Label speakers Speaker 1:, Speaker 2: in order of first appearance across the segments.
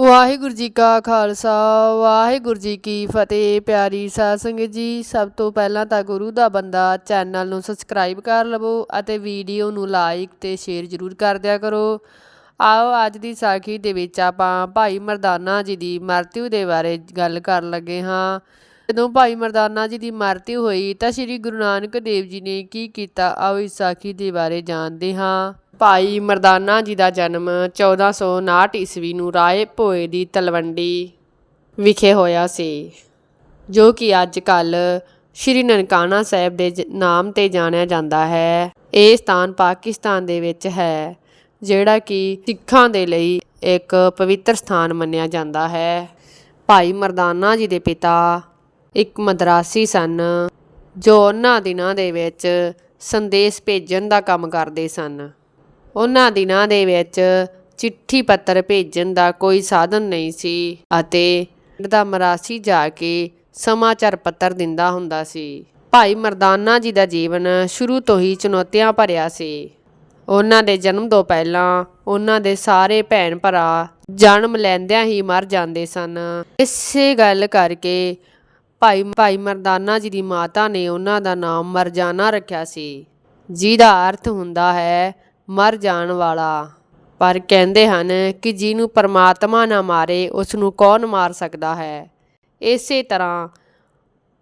Speaker 1: ਵਾਹਿਗੁਰੂ ਜੀ ਕਾ ਖਾਲਸਾ, ਵਾਹਿਗੁਰੂ ਜੀ ਕੀ ਫਤਿਹ। ਪਿਆਰੀ ਸਾਧ ਸੰਗਤ ਜੀ, ਸਭ ਤੋਂ ਪਹਿਲਾਂ ਤਾਂ ਗੁਰੂ ਦਾ ਬੰਦਾ ਚੈਨਲ ਨੂੰ ਸਬਸਕ੍ਰਾਈਬ ਕਰ ਲਵੋ ਅਤੇ ਵੀਡੀਓ ਨੂੰ ਲਾਈਕ ਤੇ ਸ਼ੇਅਰ ਜ਼ਰੂਰ ਕਰ ਦਿਆ ਕਰੋ। ਆਓ ਅੱਜ ਦੀ ਸਾਖੀ ਦੇ ਵਿੱਚ ਆਪਾਂ ਭਾਈ ਮਰਦਾਨਾ ਜੀ ਦੀ ਮਰਤਿਉ ਦੇ ਬਾਰੇ ਗੱਲ ਕਰਨ ਲੱਗੇ ਹਾਂ। ਜਦੋਂ ਭਾਈ ਮਰਦਾਨਾ ਜੀ ਦੀ ਮਰਤਿਉ ਹੋਈ ਤਾਂ ਸ੍ਰੀ ਗੁਰੂ ਨਾਨਕ ਦੇਵ ਜੀ ਨੇ ਕੀ ਕੀਤਾ? ਆਓ ਇਸ ਸਾਖੀ ਦੇ ਬਾਰੇ ਜਾਣਦੇ ਹਾਂ। ਭਾਈ ਮਰਦਾਨਾ ਜੀ ਦਾ ਜਨਮ 1459 ਈਸਵੀ ਨੂੰ ਰਾਏ ਭੋਏ ਦੀ ਤਲਵੰਡੀ ਵਿਖੇ ਹੋਇਆ ਸੀ, ਜੋ ਕਿ ਅੱਜ ਕੱਲ ਸ਼੍ਰੀ ਨਨਕਾਣਾ ਸਾਹਿਬ ਦੇ ਜ- ਨਾਮ ਤੇ ਜਾਣਿਆ ਜਾਂਦਾ ਹੈ। ਇਹ ਸਥਾਨ ਪਾਕਿਸਤਾਨ ਦੇ ਵਿੱਚ ਹੈ, ਜਿਹੜਾ ਕਿ ਸਿੱਖਾਂ ਦੇ ਲਈ ਇੱਕ ਪਵਿੱਤਰ ਸਥਾਨ ਮੰਨਿਆ ਜਾਂਦਾ ਹੈ। ਭਾਈ ਮਰਦਾਨਾ ਜੀ ਦੇ ਪਿਤਾ ਇੱਕ ਮਦਰਾਸੀ ਸਨ, ਜੋ ਉਹਨਾਂ ਦਿਨਾਂ ਦੇ ਵਿੱਚ ਸੰਦੇਸ਼ ਭੇਜਣ ਦਾ ਕੰਮ ਕਰਦੇ ਸਨ। ਉਹਨਾਂ ਦਿਨਾਂ ਦੇ ਵਿੱਚ ਚਿੱਠੀ ਪੱਤਰ ਭੇਜਣ ਦਾ ਕੋਈ ਸਾਧਨ ਨਹੀਂ ਸੀ ਅਤੇ ਪਿੰਡ ਦਾ ਮਰਾਸੀ ਜਾ ਕੇ ਸਮਾਚਾਰ ਪੱਤਰ ਦਿੰਦਾ ਹੁੰਦਾ ਸੀ। ਭਾਈ ਮਰਦਾਨਾ ਜੀ ਦਾ ਜੀਵਨ ਸ਼ੁਰੂ ਤੋਂ ਹੀ ਚੁਣੌਤੀਆਂ ਭਰਿਆ ਸੀ। ਉਹਨਾਂ ਦੇ ਜਨਮ ਤੋਂ ਪਹਿਲਾਂ ਉਹਨਾਂ ਦੇ ਸਾਰੇ ਭੈਣ ਭਰਾ ਜਨਮ ਲੈਂਦਿਆਂ ਹੀ ਮਰ ਜਾਂਦੇ ਸਨ। ਇਸੇ ਗੱਲ ਕਰਕੇ ਭਾਈ ਭਾਈ ਮਰਦਾਨਾ ਜੀ ਦੀ ਮਾਤਾ ਨੇ ਉਹਨਾਂ ਦਾ ਨਾਮ ਮਰਜਾਨਾ ਰੱਖਿਆ ਸੀ। ਜਿਹਦਾ ਅਰਥ ਹੁੰਦਾ ਹੈ ਮਰ ਜਾਣ ਵਾਲਾ। ਪਰ ਕਹਿੰਦੇ ਹਨ ਕਿ ਜਿਹਨੂੰ ਪਰਮਾਤਮਾ ਨਾ ਮਾਰੇ ਉਸ ਨੂੰ ਕੌਣ ਮਾਰ ਸਕਦਾ ਹੈ? ਇਸੇ ਤਰ੍ਹਾਂ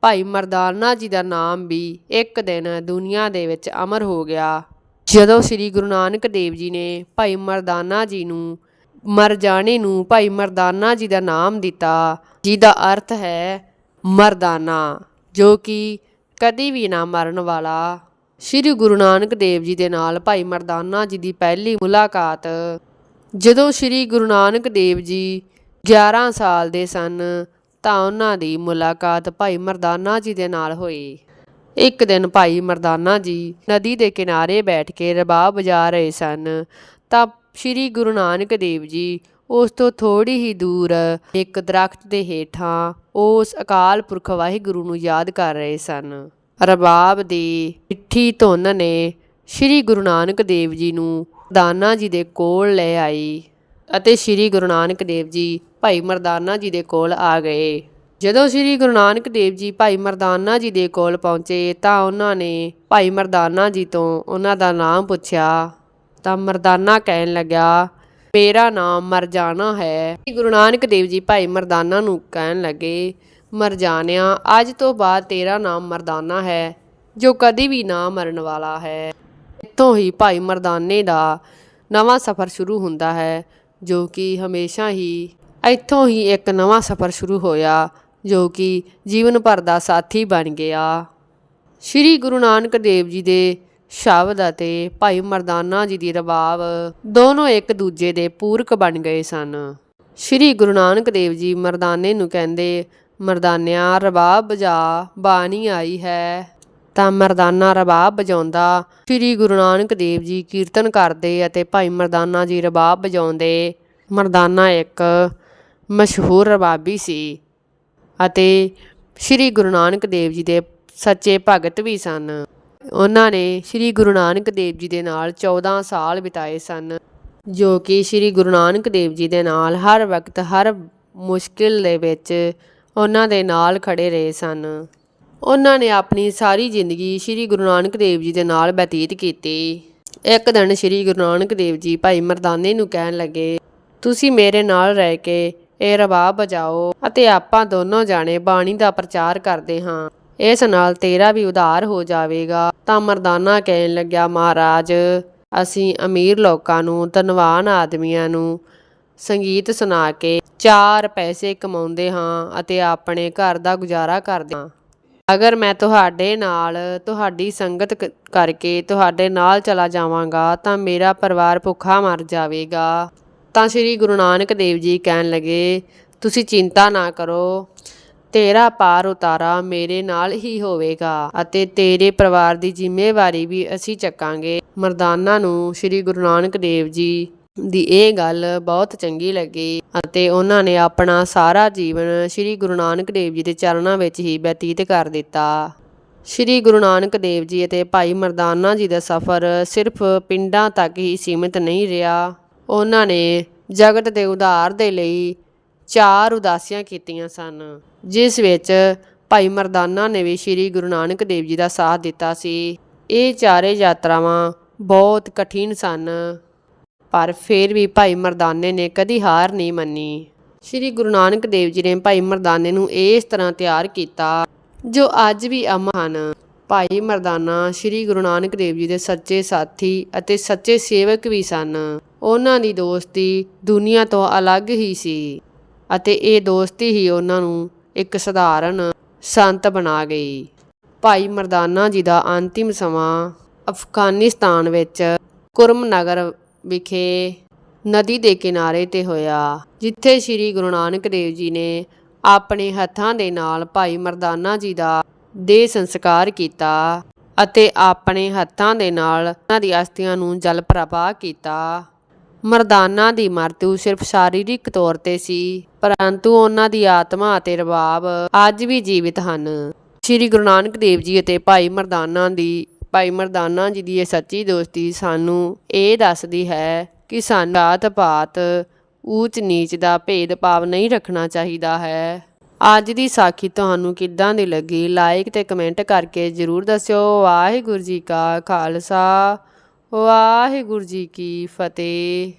Speaker 1: ਭਾਈ ਮਰਦਾਨਾ ਜੀ ਦਾ ਨਾਮ ਵੀ ਇੱਕ ਦਿਨ ਦੁਨੀਆ ਦੇ ਵਿੱਚ ਅਮਰ ਹੋ ਗਿਆ। ਜਦੋਂ ਸ੍ਰੀ ਗੁਰੂ ਨਾਨਕ ਦੇਵ ਜੀ ਨੇ ਭਾਈ ਮਰਦਾਨਾ ਜੀ ਨੂੰ ਮਰ ਜਾਣੇ ਨੂੰ ਭਾਈ ਮਰਦਾਨਾ ਜੀ ਦਾ ਨਾਮ ਦਿੱਤਾ, ਜਿਹਦਾ ਅਰਥ ਹੈ ਮਰਦਾਨਾ, ਜੋ ਕਿ ਕਦੀ ਵੀ ਨਾ ਮਰਨ ਵਾਲਾ। ਸ੍ਰੀ ਗੁਰੂ ਨਾਨਕ ਦੇਵ ਜੀ ਦੇ ਨਾਲ ਭਾਈ ਮਰਦਾਨਾ ਜੀ ਦੀ ਪਹਿਲੀ ਮੁਲਾਕਾਤ। ਜਦੋਂ ਸ੍ਰੀ ਗੁਰੂ ਨਾਨਕ ਦੇਵ ਜੀ 11 ਸਾਲ ਦੇ ਸਨ, ਤਾਂ ਉਹਨਾਂ ਦੀ ਮੁਲਾਕਾਤ ਭਾਈ ਮਰਦਾਨਾ ਜੀ ਦੇ ਨਾਲ ਹੋਈ। ਇੱਕ ਦਿਨ ਭਾਈ ਮਰਦਾਨਾ ਜੀ ਨਦੀ ਦੇ ਕਿਨਾਰੇ ਬੈਠ ਕੇ ਰਬਾਬ ਵਜਾ ਰਹੇ ਸਨ, ਤਾਂ ਸ੍ਰੀ ਗੁਰੂ ਨਾਨਕ ਦੇਵ ਜੀ ਉਸ ਤੋਂ ਥੋੜੀ ਹੀ ਦੂਰ ਇੱਕ ਦਰਖਤ ਦੇ ਹੇਠਾਂ ਉਸ ਅਕਾਲ ਪੁਰਖ ਵਾਹਿਗੁਰੂ ਨੂੰ ਯਾਦ ਕਰ ਰਹੇ ਸਨ। ਰਬਾਬ ਦੀ ਮਿੱਠੀ ਧੁਨ ਨੇ ਸ੍ਰੀ ਗੁਰੂ ਨਾਨਕ ਦੇਵ ਜੀ ਨੂੰ ਦਾਨਾ ਜੀ ਦੇ ਕੋਲ ਲੈ ਆਈ ਅਤੇ ਸ੍ਰੀ ਗੁਰੂ ਨਾਨਕ ਦੇਵ ਜੀ ਭਾਈ ਮਰਦਾਨਾ ਜੀ ਦੇ ਕੋਲ ਆ ਗਏ। ਜਦੋਂ ਸ੍ਰੀ ਗੁਰੂ ਨਾਨਕ ਦੇਵ ਜੀ ਭਾਈ ਮਰਦਾਨਾ ਜੀ ਦੇ ਕੋਲ ਪਹੁੰਚੇ ਤਾਂ ਉਹਨਾਂ ਨੇ ਭਾਈ ਮਰਦਾਨਾ ਜੀ ਤੋਂ ਉਹਨਾਂ ਦਾ ਨਾਮ ਪੁੱਛਿਆ। ਤਾਂ ਮਰਦਾਨਾ ਕਹਿਣ ਲੱਗਾ ਮੇਰਾ ਨਾਮ ਮਰਜਾਨਾ ਹੈ। ਸ੍ਰੀ ਗੁਰੂ ਨਾਨਕ ਦੇਵ ਜੀ ਭਾਈ ਮਰਦਾਨਾ ਨੂੰ ਕਹਿਣ ਲੱਗੇ ਮਰਜਾਨਿਆ ਅੱਜ ਤੋਂ ਬਾਅਦ ਤੇਰਾ ਨਾਮ ਮਰਦਾਨਾ ਹੈ, ਜੋ ਕਦੀ ਵੀ ਨਾ ਮਰਨ ਵਾਲਾ ਹੈ। ਇੱਥੋਂ ਹੀ ਭਾਈ ਮਰਦਾਨੇ ਦਾ ਨਵਾਂ ਸਫ਼ਰ ਸ਼ੁਰੂ ਹੁੰਦਾ ਹੈ, ਜੋ ਕਿ ਹਮੇਸ਼ਾ ਹੀ ਇੱਥੋਂ ਹੀ ਇੱਕ ਨਵਾਂ ਸਫ਼ਰ ਸ਼ੁਰੂ ਹੋਇਆ, ਜੋ ਕਿ ਜੀਵਨ ਭਰ ਦਾ ਸਾਥੀ ਬਣ ਗਿਆ। ਸ਼੍ਰੀ ਗੁਰੂ ਨਾਨਕ ਦੇਵ ਜੀ ਦੇ ਸ਼ਬਦ ਅਤੇ ਭਾਈ ਮਰਦਾਨਾ ਜੀ ਦੀ ਰਬਾਬ ਦੋਨੋਂ ਇੱਕ ਦੂਜੇ ਦੇ ਪੂਰਕ ਬਣ ਗਏ ਸਨ। ਸ਼੍ਰੀ ਗੁਰੂ ਨਾਨਕ ਦੇਵ ਜੀ ਮਰਦਾਨੇ ਨੂੰ ਕਹਿੰਦੇ ਮਰਦਾਨਿਆ ਰਬਾਬ ਬਜਾ ਬਾਣੀ ਆਈ ਹੈ। ਤਾਂ ਮਰਦਾਨਾ ਰਬਾਬ ਵਜਾਉਂਦਾ ਸ਼੍ਰੀ ਗੁਰੂ ਨਾਨਕ ਦੇਵ ਜੀ ਕੀਰਤਨ ਕਰਦੇ ਅਤੇ ਭਾਈ ਮਰਦਾਨਾ ਜੀ ਰਬਾਬ ਵਜਾਉਂਦੇ ਮਰਦਾਨਾ ਇੱਕ ਮਸ਼ਹੂਰ ਰਬਾਬੀ ਸੀ ਅਤੇ ਸ਼੍ਰੀ ਗੁਰੂ ਨਾਨਕ ਦੇਵ ਜੀ ਦੇ ਸੱਚੇ ਭਗਤ ਵੀ ਸਨ। ਉਹਨਾਂ ਨੇ ਸ਼੍ਰੀ ਗੁਰੂ ਨਾਨਕ ਦੇਵ ਜੀ ਦੇ ਨਾਲ 14 ਸਾਲ ਬਿਤਾਏ ਸਨ, ਜੋ ਕਿ ਸ਼੍ਰੀ ਗੁਰੂ ਨਾਨਕ ਦੇਵ ਜੀ ਦੇ ਨਾਲ ਹਰ ਵਕਤ ਹਰ ਮੁਸ਼ਕਿਲ ਦੇ ਵਿੱਚ ਉਹਨਾਂ ਦੇ ਨਾਲ ਖੜੇ ਰਹੇ ਸਨ। ਉਹਨਾਂ ਨੇ ਆਪਣੀ ਸਾਰੀ ਜ਼ਿੰਦਗੀ ਸ਼੍ਰੀ ਗੁਰੂ ਨਾਨਕ ਦੇਵ ਜੀ ਦੇ ਨਾਲ ਬਤੀਤ ਕੀਤੀ। ਇੱਕ ਦਿਨ ਸ਼੍ਰੀ ਗੁਰੂ ਨਾਨਕ ਦੇਵ ਜੀ ਭਾਈ ਮਰਦਾਨੇ ਨੂੰ ਕਹਿਣ ਲੱਗੇ, ਤੁਸੀਂ ਮੇਰੇ ਨਾਲ ਰਹਿ ਕੇ ਇਹ ਰਬਾਬ ਵਜਾਓ ਅਤੇ ਆਪਾਂ ਦੋਨੋਂ ਜਾਣੇ ਬਾਣੀ ਦਾ ਪ੍ਰਚਾਰ ਕਰਦੇ ਹਾਂ। ਇਸ ਨਾਲ ਤੇਰਾ ਵੀ ਉਧਾਰ ਹੋ ਜਾਵੇਗਾ। ਤਾਂ ਮਰਦਾਨਾ ਕਹਿਣ ਲੱਗਿਆ, ਮਹਾਰਾਜ, ਅਸੀਂ ਅਮੀਰ ਲੋਕਾਂ ਨੂੰ, ਧਨਵਾਨ ਆਦਮੀਆਂ ਨੂੰ ਸੰਗੀਤ ਸੁਣਾ ਕੇ ਚਾਰ ਪੈਸੇ ਕਮਾਉਂਦੇ ਹਾਂ ਅਤੇ ਆਪਣੇ ਘਰ ਦਾ ਗੁਜ਼ਾਰਾ ਕਰਦੇ ਹਾਂ। ਅਗਰ ਮੈਂ ਤੁਹਾਡੇ ਨਾਲ ਤੁਹਾਡੀ ਸੰਗਤ ਕ- ਕਰਕੇ ਤੁਹਾਡੇ ਨਾਲ ਚਲਾ ਜਾਵਾਂਗਾ ਤਾਂ ਮੇਰਾ ਪਰਿਵਾਰ ਭੁੱਖਾ ਮਰ ਜਾਵੇਗਾ। ਤਾਂ ਸ੍ਰੀ ਗੁਰੂ ਨਾਨਕ ਦੇਵ ਜੀ ਕਹਿਣ ਲੱਗੇ, ਤੁਸੀਂ ਚਿੰਤਾ ਨਾ ਕਰੋ, ਤੇਰਾ ਪਾਰ ਉਤਾਰਾ ਮੇਰੇ ਨਾਲ ਹੀ ਹੋਵੇਗਾ ਅਤੇ ਤੇਰੇ ਪਰਿਵਾਰ ਦੀ ਜ਼ਿੰਮੇਵਾਰੀ ਵੀ ਅਸੀਂ ਚੱਕਾਂਗੇ। ਮਰਦਾਨਾ ਨੂੰ ਸ੍ਰੀ ਗੁਰੂ ਨਾਨਕ ਦੇਵ ਜੀ ਦੀ ਇਹ ਗੱਲ ਬਹੁਤ ਚੰਗੀ ਲੱਗੀ ਅਤੇ ਉਹਨਾਂ ਨੇ ਆਪਣਾ ਸਾਰਾ ਜੀਵਨ ਸ੍ਰੀ ਗੁਰੂ ਨਾਨਕ ਦੇਵ ਜੀ ਦੇ ਚਰਨਾਂ ਵਿੱਚ ਹੀ ਬਤੀਤ ਕਰ ਦਿੱਤਾ। ਸ੍ਰੀ ਗੁਰੂ ਨਾਨਕ ਦੇਵ ਜੀ ਅਤੇ ਭਾਈ ਮਰਦਾਨਾ ਜੀ ਦਾ ਸਫ਼ਰ ਸਿਰਫ ਪਿੰਡਾਂ ਤੱਕ ਹੀ ਸੀਮਿਤ ਨਹੀਂ ਰਿਹਾ। ਉਹਨਾਂ ਨੇ ਜਗਤ ਦੇ ਉਧਾਰ ਦੇ ਲਈ ਚਾਰ ਉਦਾਸੀਆਂ ਕੀਤੀਆਂ ਸਨ, ਜਿਸ ਵਿੱਚ ਭਾਈ ਮਰਦਾਨਾ ਨੇ ਵੀ ਸ੍ਰੀ ਗੁਰੂ ਨਾਨਕ ਦੇਵ ਜੀ ਦਾ ਸਾਥ ਦਿੱਤਾ ਸੀ। ਇਹ ਚਾਰੇ ਯਾਤਰਾਵਾਂ ਬਹੁਤ ਕਠਿਨ ਸਨ। ਪਰ ਫਿਰ ਵੀ ਭਾਈ ਮਰਦਾਨੇ ਨੇ ਕਦੀ ਹਾਰ ਨਹੀਂ ਮੰਨੀ। ਸ੍ਰੀ ਗੁਰੂ ਨਾਨਕ ਦੇਵ ਜੀ ਨੇ ਭਾਈ ਮਰਦਾਨੇ ਨੂੰ ਇਸ ਤਰ੍ਹਾਂ ਤਿਆਰ ਕੀਤਾ, ਜੋ ਅੱਜ ਵੀ ਅਮ ਹਨ। ਭਾਈ ਮਰਦਾਨਾ ਸ੍ਰੀ ਗੁਰੂ ਨਾਨਕ ਦੇਵ ਜੀ ਦੇ ਸੱਚੇ ਸਾਥੀ ਅਤੇ ਸੱਚੇ ਸੇਵਕ ਵੀ ਸਨ। ਉਹਨਾਂ ਦੀ ਦੋਸਤੀ ਦੁਨੀਆ ਤੋਂ ਅਲੱਗ ਹੀ ਸੀ ਅਤੇ ਇਹ ਦੋਸਤੀ ਹੀ ਉਹਨਾਂ ਨੂੰ ਇੱਕ ਸਧਾਰਨ ਸੰਤ ਬਣਾ ਗਈ। ਭਾਈ ਮਰਦਾਨਾ ਜੀ ਦਾ ਅੰਤਿਮ ਸਮਾਂ ਅਫਗਾਨਿਸਤਾਨ ਵਿੱਚ ਕੁਰਮ ਨਗਰ ਵਿਖੇ ਨਦੀ ਦੇ ਕਿਨਾਰੇ ਤੇ ਹੋਇਆ, ਜਿੱਥੇ ਸ੍ਰੀ ਗੁਰੂ ਨਾਨਕ ਦੇਵ ਜੀ ਨੇ ਆਪਣੇ ਹੱਥਾਂ ਦੇ ਨਾਲ ਭਾਈ ਮਰਦਾਨਾ ਜੀ ਦਾ ਦੇਹ ਸੰਸਕਾਰ ਕੀਤਾ ਅਤੇ ਆਪਣੇ ਹੱਥਾਂ ਦੇ ਨਾਲ ਉਹਨਾਂ ਦੀ ਅਸਥੀਆਂ ਨੂੰ ਜਲ ਪ੍ਰਵਾਹ ਕੀਤਾ। ਮਰਦਾਨਾ ਦੀ ਮਰਤੂ ਸਿਰਫ ਸਾਰੀਰਿਕ ਤੌਰ ਤੇ ਸੀ, ਪਰੰਤੂ ਉਹਨਾਂ ਦੀ ਆਤਮਾ ਅਤੇ ਰਬਾਬ ਅੱਜ ਵੀ ਜੀਵਿਤ ਹਨ। ਸ੍ਰੀ ਗੁਰੂ ਨਾਨਕ ਦੇਵ ਜੀ ਅਤੇ ਭਾਈ ਮਰਦਾਨਾ ਦੀ ਭਾਈ ਮਰਦਾਨਾ ਜੀ ਦੀ ਇਹ ਸੱਚੀ ਦੋਸਤੀ ਸਾਨੂੰ ਇਹ ਦੱਸਦੀ ਹੈ ਕਿ ਸਾਨੂੰ ਜਾਤ ਪਾਤ ਊਚ ਨੀਚ ਦਾ ਭੇਦ ਭਾਵ ਨਹੀਂ ਰੱਖਣਾ ਚਾਹੀਦਾ ਹੈ। ਅੱਜ ਦੀ ਸਾਖੀ ਤੁਹਾਨੂੰ ਕਿੱਦਾਂ ਦੀ ਲੱਗੀ? ਲਾਈਕ ਤੇ ਕਮੈਂਟ ਕਰਕੇ ਜਰੂਰ ਦੱਸਿਓ। ਵਾਹਿਗੁਰੂ ਜੀ ਕਾ ਖਾਲਸਾ। ਵਾਹਿਗੁਰੂ ਜੀ ਕੀ ਫਤਿਹ।